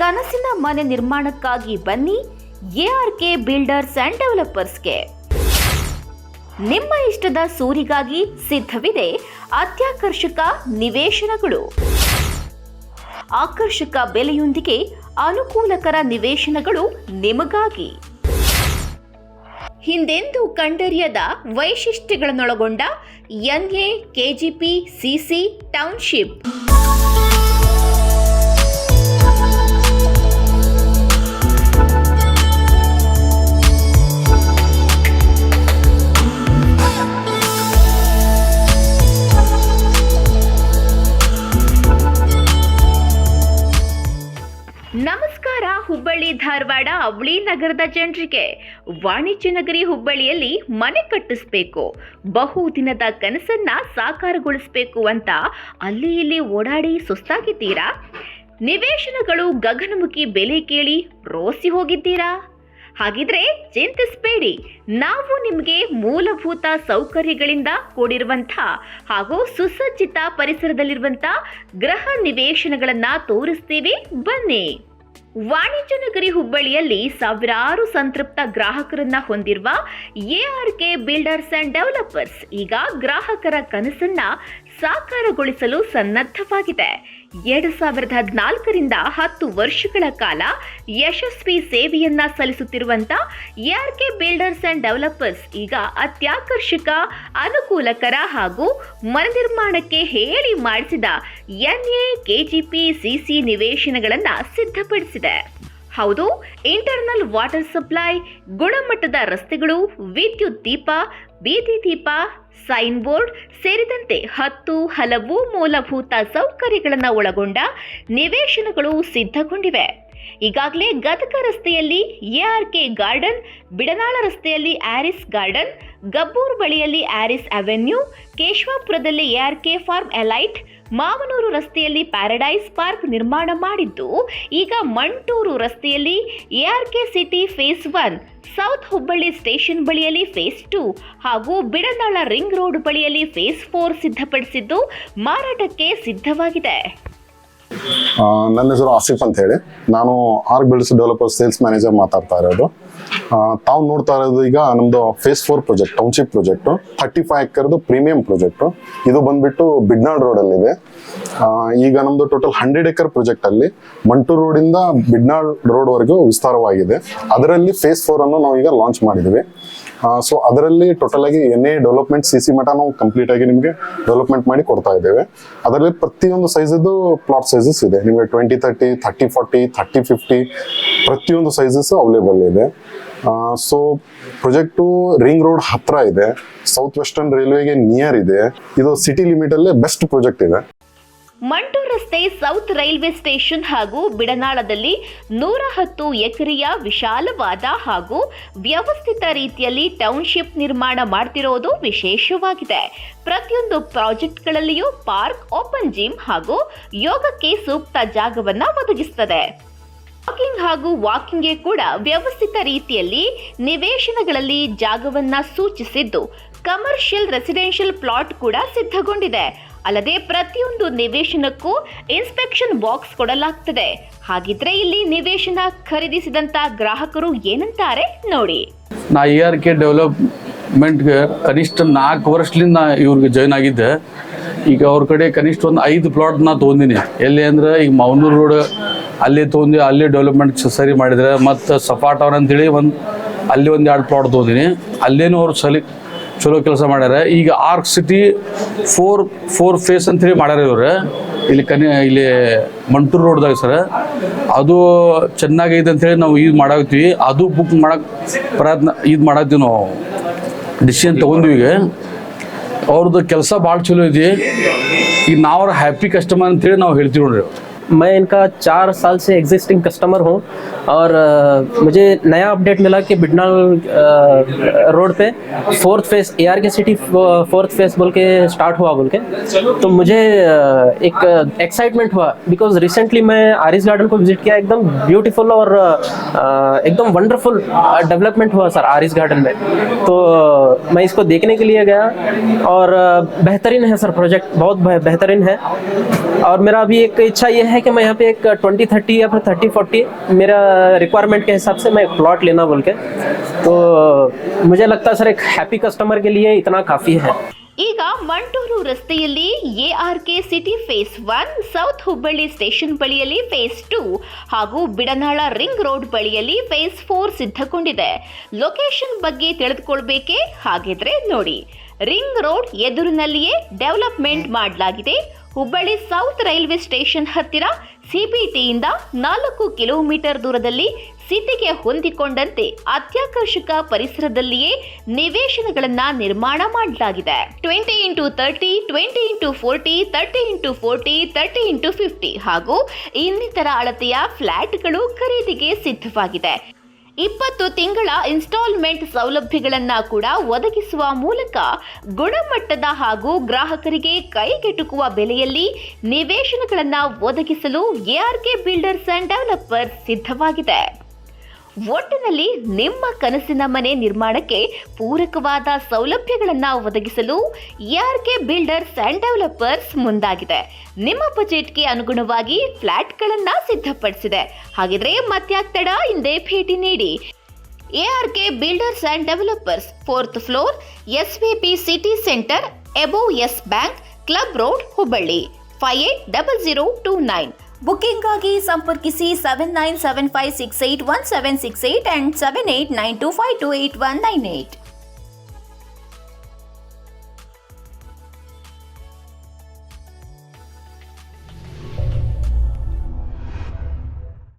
ಕನಸಿನ ಮನೆ ನಿರ್ಮಾಣಕ್ಕಾಗಿ ಬನ್ನಿ ಎಆರ್ಕೆ ಬಿಲ್ಡರ್ಸ್ ಅಂಡ್ ಡೆವಲಪರ್ಸ್ಗೆ. ನಿಮ್ಮ ಇಷ್ಟದ ಸೂರಿಗಾಗಿ ಸಿದ್ಧವಿದೆ ಅತ್ಯಾಕರ್ಷಕ ನಿವೇಶನಗಳು. ಆಕರ್ಷಕ ಬೆಲೆಯೊಂದಿಗೆ ಅನುಕೂಲಕರ ನಿವೇಶನಗಳು ನಿಮಗಾಗಿ. ಹಿಂದೆಂದೂ ಕಂಡರಿಯದ ವೈಶಿಷ್ಟ್ಯಗಳನ್ನೊಳಗೊಂಡ NA KGP CC township. Dharwad ಅವಳಿ ನಗರದ ಜನರಿಗೆ ವಾಣಿಜ್ಯ ನಗರಿ ಹುಬ್ಬಳ್ಳಿಯಲ್ಲಿ ಮನೆ ಕಟ್ಟಿಸ್ಬೇಕು. ಬಹುದಿನದ ಕನಸನ್ನ ಸಾಕಾರಗೊಳಿಸಬೇಕು ಅಂತ ಅಲ್ಲಿ ಇಲ್ಲಿ ಓಡಾಡಿ ಸುಸ್ತಾಗಿದ್ದೀರಾ? ನಿವೇಶನಗಳು ಗಗನಮುಖಿ ಬೆಲೆ ಕೇಳಿ ರೋಸಿ ಹೋಗಿದ್ದೀರಾ? ಹಾಗಿದ್ರೆ ಚಿಂತಿಸಬೇಡಿ. ನಾವು ನಿಮಗೆ ಮೂಲಭೂತ ಸೌಕರ್ಯಗಳಿಂದ ಕೂಡಿರುವಂಥ ಹಾಗೂ ಸುಸಜ್ಜಿತ ಪರಿಸರದಲ್ಲಿರುವಂಥ ಗೃಹ ನಿವೇಶನಗಳನ್ನು ತೋರಿಸ್ತೀವಿ. ಬನ್ನಿ. ವಾಣಿಜ್ಯ ನಗರಿ ಹುಬ್ಬಳ್ಳಿಯಲ್ಲಿ ಸಾವಿರಾರು ಸಂತೃಪ್ತ ಗ್ರಾಹಕರನ್ನ ಹೊಂದಿರುವ ಎಆರ್ಕೆ ಬಿಲ್ಡರ್ಸ್ ಅಂಡ್ ಡೆವಲಪರ್ಸ್ ಈಗ ಗ್ರಾಹಕರ ಕನಸನ್ನ ಸಾಕಾರಗೊಳಿಸಲು ಸನ್ನದ್ಧವಾಗಿದೆ. ಎರಡು ಸಾವಿರದ ಹದಿನಾಲ್ಕರಿಂದ ಹತ್ತು ವರ್ಷಗಳ ಕಾಲ ಯಶಸ್ವಿ ಸೇವೆಯನ್ನ ಸಲ್ಲಿಸುತ್ತಿರುವಂತ ಎಆರ್ಕೆ ಬಿಲ್ಡರ್ಸ್ ಅಂಡ್ ಡೆವಲಪರ್ಸ್ ಈಗ ಅತ್ಯಾಕರ್ಷಕ, ಅನುಕೂಲಕರ ಹಾಗೂ ಮನೆ ನಿರ್ಮಾಣಕ್ಕೆ ಹೇಳಿ ಮಾಡಿಸಿದ ಎನ್ಎ, ಕೆಜಿಪಿ, ಸಿಸಿ ನಿವೇಶನಗಳನ್ನು ಸಿದ್ಧಪಡಿಸಿದೆ. ಹೌದು ಇಂಟರ್ನಲ್ ವಾಟರ್ ಸಪ್ಲೈ ಗುಣಮಟ್ಟದ ರಸ್ತೆಗಳು, ವಿದ್ಯುತ್ ದೀಪ, ಬೀದಿ ದೀಪ ಸೈನ್ ಬೋರ್ಡ್ ಸೇರಿದಂತೆ ಹತ್ತು ಹಲವು ಮೂಲಭೂತ ಸೌಕರ್ಯಗಳನ್ನು ಒಳಗೊಂಡ ನಿವೇಶನಗಳು ಸಿದ್ಧಗೊಂಡಿವೆ. ಈಗಾಗಲೇ ಗದಕ ರಸ್ತೆಯಲ್ಲಿ ಎಆರ್ಕೆ ಗಾರ್ಡನ್, ಬಿಡನಾಳ ರಸ್ತೆಯಲ್ಲಿ ಆರಿಸ್ ಗಾರ್ಡನ್ ಗಬ್ಬೂರು ಬಳಿಯಲ್ಲಿ ಆರಿಸ್ ಅವೆನ್ಯೂ, ಕೇಶವಾಪುರದಲ್ಲಿ ಎಆರ್ಕೆ ಫಾರ್ಮ್ ಎಲೈಟ್, ಮಾವನೂರು ರಸ್ತೆಯಲ್ಲಿ ಪ್ಯಾರಡೈಸ್ ಪಾರ್ಕ್ ನಿರ್ಮಾಣ ಮಾಡಿದ್ದು, ಈಗ ಮಂಟೂರು ರಸ್ತೆಯಲ್ಲಿ ARK city phase one, south Hubballi station ಬಳಿಯಲ್ಲಿ ಫೇಸ್ ಟು ಹಾಗೂ ಬಿಡನಾಳ ರಿಂಗ್ ರೋಡ್ ಬಳಿಯಲ್ಲಿ ಫೇಸ್ ಫೋರ್ ಸಿದ್ಧಪಡಿಸಿದ್ದು ಮಾರಾಟಕ್ಕೆ ಸಿದ್ಧವಾಗಿದೆ. ನನ್ನ ಹೆಸರು ಆಸಿಫ್ ಅಂತ ಹೇಳಿ. ನಾನು ARK builds developer sales manager ಮಾತಾಡ್ತಾ ಇರೋದು. ತಾವು ನೋಡ್ತಾ ಇರೋದು ಈಗ ನಮ್ದು phase four project township project thirty five ಎಕರ್ದು premium project ಇದು ಬಂದ್ಬಿಟ್ಟು ಬಿಡ್ನಾಳ್ ರೋಡ್ ಅಲ್ಲಿ ಇದೆ ಈಗ ನಮ್ದು ಟೋಟಲ್ ಹಂಡ್ರೆಡ್ ಎಕರ್ ಪ್ರಾಜೆಕ್ಟ್ ಅಲ್ಲಿ ಮಂಟೂರ್ ರೋಡ್ ಇಂದ ಬಿಡ್ನಾಳ್ ರೋಡ್ ವರೆಗೂ ವಿಸ್ತಾರವಾಗಿದೆ. ಅದರಲ್ಲಿ ಫೇಸ್ ಫೋರ್ ಅನ್ನು ನಾವು ಈಗ ಲಾಂಚ್ ಮಾಡಿದ್ವಿ. ಸೊ ಅದರಲ್ಲಿ ಟೋಟಲ್ ಆಗಿ ಎ ಡೆವಲಪ್ಮೆಂಟ್ ಸಿ ಸಿ ಮಠ ನಾವು ಕಂಪ್ಲೀಟ್ ಆಗಿ ನಿಮಗೆ ಡೆವಲಪ್ಮೆಂಟ್ ಮಾಡಿ ಕೊಡ್ತಾ ಇದ್ದೇವೆ. ಅದರಲ್ಲಿ ಪ್ರತಿಯೊಂದು ಸೈಜದ್ದು ಪ್ಲಾಟ್ ಸೈಜಸ್ ಇದೆ. ನಿಮಗೆ twenty thirty thirty forty thirty fifty ಪ್ರತಿಯೊಂದು ಸೈಜಸ್ ಅವೈಲೇಬಲ್ ಇದೆ. ಸೊ ಪ್ರೊಜೆಕ್ಟು ರಿಂಗ್ ರೋಡ್ ಹತ್ರ ಇದೆ. ಸೌತ್ ವೆಸ್ಟರ್ನ್ ರೈಲ್ವೆಗೆ ನಿಯರ್ ಇದೆ. ಇದು ಸಿಟಿ ಲಿಮಿಟ್ ಅಲ್ಲೇ ಬೆಸ್ಟ್ ಪ್ರಾಜೆಕ್ಟ್ ಇದೆ. ಮಂಟೂರ್ ರಸ್ತೆ ಸೌತ್ ರೈಲ್ವೆ ಸ್ಟೇಷನ್ ಹಾಗೂ ಬಿಡನಾಳದಲ್ಲಿ ನೂರ ಹತ್ತು ಎಕರೆಯ ವಿಶಾಲವಾದ ಹಾಗೂ ವ್ಯವಸ್ಥಿತ ರೀತಿಯಲ್ಲಿ ಟೌನ್ಶಿಪ್ ನಿರ್ಮಾಣ ಮಾಡ್ತಿರೋದು ವಿಶೇಷವಾಗಿದೆ. ಪ್ರತಿಯೊಂದು ಪ್ರಾಜೆಕ್ಟ್ಗಳಲ್ಲಿಯೂ ಪಾರ್ಕ್, ಓಪನ್ ಜಿಮ್ ಹಾಗೂ ಯೋಗಕ್ಕೆ ಸೂಕ್ತ ಜಾಗವನ್ನು ಒದಗಿಸುತ್ತದೆ ವಾಕಿಂಗ್ ಹಾಗೂ ವಾಕಿಂಗ್ಗೆ ಕೂಡ ವ್ಯವಸ್ಥಿತ ರೀತಿಯಲ್ಲಿ ನಿವೇಶನಗಳಲ್ಲಿ ಜಾಗವನ್ನು ಸೂಚಿಸಿದ್ದು, ಕಮರ್ಷಿಯಲ್ ರೆಸಿಡೆನ್ಷಿಯಲ್ ಪ್ಲಾಟ್ ಕೂಡ ಸಿದ್ಧಗೊಂಡಿದೆ. ಅಲ್ಲದೆ ಪ್ರತಿಯೊಂದು ನಿವೇಶನಕ್ಕೂ ಇನ್ಸ್ಪೆಕ್ಷನ್ ಬಾಕ್ಸ್ ಕೊಡಲಾಗ್ತದೆ. ಹಾಗಿದ್ರೆ ಇಲ್ಲಿ ನಿವೇಶನ ಖರೀದಿಸಿದಂತ ಗ್ರಾಹಕರು ಏನಂತಾರೆ ನೋಡಿ. ನಾ ಇ ಆರ್ ಕೆ ಡೆವಲಪ್ಮೆಂಟ್ಗೆ ಕನಿಷ್ಠ ನಾಲ್ಕು ವರ್ಷದಿಂದ ಇವ್ರಿಗೆ ಜಾಯ್ನ್ ಆಗಿದ್ದೆ. ಈಗ ಅವ್ರ ಕಡೆ ಕನಿಷ್ಠ ಒಂದು ಐದು ಪ್ಲಾಟ್ ನಾ ತೊಗೊಂಡಿನಿ. ಎಲ್ಲಿ ಅಂದ್ರೆ ಈಗ ಮೌನೂರು ರೋಡ್ ಅಲ್ಲಿ ತೊಗೊಂಡು ಅಲ್ಲಿ ಡೆವಲಪ್ಮೆಂಟ್ ಸರಿ ಮಾಡಿದ್ರೆ ಮತ್ತು ಸಫಾ ಟೌನ್ ಅಂತೇಳಿ ಒಂದು, ಅಲ್ಲಿ ಒಂದು ಎರಡು ಪ್ಲಾಟ್ ತೊಗೊಂಡಿನಿ. ಅಲ್ಲೇನು ಅವ್ರು ಸಲಿ ಚಲೋ ಕೆಲಸ ಮಾಡ್ಯಾರ. ಈಗ ARK city four four phase ಅಂತೇಳಿ ಮಾಡ್ಯಾರ ಇವ್ರು. ಇಲ್ಲಿ ಕನಿ, ಇಲ್ಲಿ ಮಂಟೂರು ರೋಡ್ದಾಗ ಸರ್. ಅದು ಚೆನ್ನಾಗೈತೆ ಅಂತೇಳಿ ನಾವು ಇದು ಮಾಡಾಕ್ತೀವಿ ಅದು ಬುಕ್ ಮಾಡಕ್ ಪ್ರಯತ್ನ, ಇದು ಮಾಡಾಕ್ತೀವಿ ನಾವು. ಡಿಸಿಷನ್ ತಗೊಂಡ್ವಿ ಈಗ. ಅವ್ರದ್ದು ಕೆಲಸ ಭಾಳ ಚಲೋ ಐತಿ. ಈಗ ನಾವು ಹ್ಯಾಪಿ ಕಸ್ಟಮರ್ ಅಂತೇಳಿ ನಾವು ಹೇಳ್ತೀವಿ ನೋಡ್ರಿ मैं इनका चार साल से एग्जिस्टिंग कस्टमर हूँ और अ, मुझे नया अपडेट मिला कि बिडनाल रोड पे fourth phase A R K city fourth phase बोल के स्टार्ट हुआ बोल के। तो मुझे एक एक्साइटमेंट हुआ बिकॉज़ रिसेंटली मैं आरिस गार्डन को विज़िट किया एकदम ब्यूटीफुल और एकदम वंडरफुल डेवलपमेंट हुआ सर आरिस गार्डन में। तो मैं इसको देखने के लिए गया और बेहतरीन है सर प्रोजेक्ट, बहुत बेहतरीन है। और मेरा अभी एक इच्छा यह है कि मैं यहाँ पे एक ट्वेंटी थर्टी या फिर थर्टी फोर्टी मेरा रिक्वायरमेंट के हिसाब से मैं एक प्लॉट लेना बोल के। तो मुझे लगता है सर एक हैप्पी कस्टमर के लिए इतना काफ़ी है। ಈಗ ಮಂಟೂರು ರಸ್ತೆಯಲ್ಲಿ ARK city phase one, south Hubballi station ಬಳಿಯಲ್ಲಿ ಫೇಸ್ ಟೂ ಹಾಗೂ ಬಿಡನಾಳ ರಿಂಗ್ ರೋಡ್ ಬಳಿಯಲ್ಲಿ ಫೇಸ್ ಫೋರ್ ಸಿದ್ಧಗೊಂಡಿದೆ. ಲೊಕೇಶನ್ ಬಗ್ಗೆ ತಿಳಿದುಕೊಳ್ಬೇಕೆ? ಹಾಗಿದ್ರೆ ನೋಡಿ. ರಿಂಗ್ ರೋಡ್ ಎದುರಿನಲ್ಲಿಯೇ ಡೆವಲಪ್ಮೆಂಟ್ ಮಾಡಲಾಗಿದೆ. ಹುಬ್ಬಳ್ಳಿ ಸೌತ್ ರೈಲ್ವೆ ಸ್ಟೇಷನ್ ಹತ್ತಿರ ಸಿಬಿಟಿಯಿಂದ ನಾಲ್ಕು ಕಿಲೋಮೀಟರ್ ದೂರದಲ್ಲಿ ಸಿಟಿಗೆ ಹೊಂದಿಕೊಂಡಂತೆ ಅತ್ಯಾಕರ್ಷಕ ಪರಿಸರದಲ್ಲಿಯೇ ನಿವೇಶನಗಳನ್ನು ನಿರ್ಮಾಣ ಮಾಡಲಾಗಿದೆ. Twenty into thirty twenty into forty thirty into forty thirty into fifty ಹಾಗೂ ಇನ್ನಿತರ ಅಳತೆಯ ಫ್ಲಾಟ್ಗಳು ಖರೀದಿಗೆ ಸಿದ್ಧವಾಗಿದೆ. ಇಪ್ಪತ್ತು ತಿಂಗಳ ಇನ್ಸ್ಟಾಲ್ಮೆಂಟ್ ಸೌಲಭ್ಯಗಳನ್ನು ಕೂಡ ಒದಗಿಸುವ ಮೂಲಕ ಗುಣಮಟ್ಟದ ಹಾಗೂ ಗ್ರಾಹಕರಿಗೆ ಕೈಗೆಟುಕುವ ಬೆಲೆಯಲ್ಲಿ ನಿವೇಶನಗಳನ್ನು ಒದಗಿಸಲು ಎಆರ್ಕೆ ಬಿಲ್ಡರ್ಸ್ ಅಂಡ್ ಡೆವಲಪರ್ಸ್ ಸಿದ್ಧವಾಗಿದೆ. ಒಟ್ಟಿನಲ್ಲಿ ನಿಮ್ಮ ಕನಸಿನ ಮನೆ ನಿರ್ಮಾಣಕ್ಕೆ ಪೂರಕವಾದ ಸೌಲಭ್ಯಗಳನ್ನು ಒದಗಿಸಲು ಎಆರ್ಕೆ ಬಿಲ್ಡರ್ಸ್ ಆ್ಯಂಡ್ ಡೆವಲಪರ್ಸ್ ಮುಂದಾಗಿದೆ. ನಿಮ್ಮ ಬಜೆಟ್ಗೆ ಅನುಗುಣವಾಗಿ ಫ್ಲ್ಯಾಟ್ಗಳನ್ನು ಸಿದ್ಧಪಡಿಸಿದೆ. ಹಾಗಿದ್ರೆ ತಡ ಹಿಂದೆ ಭೇಟಿ ನೀಡಿ. ARK builders and developers fourth floor S P city centre above S bank club road Hubballi five eight double zero two nine ಬುಕ್ಕಿಂಗ್ಗಾಗಿ ಸಂಪರ್ಕಿಸಿ seven nine seven five six eight one seven six eight and seven eight nine two five two eight one nine eight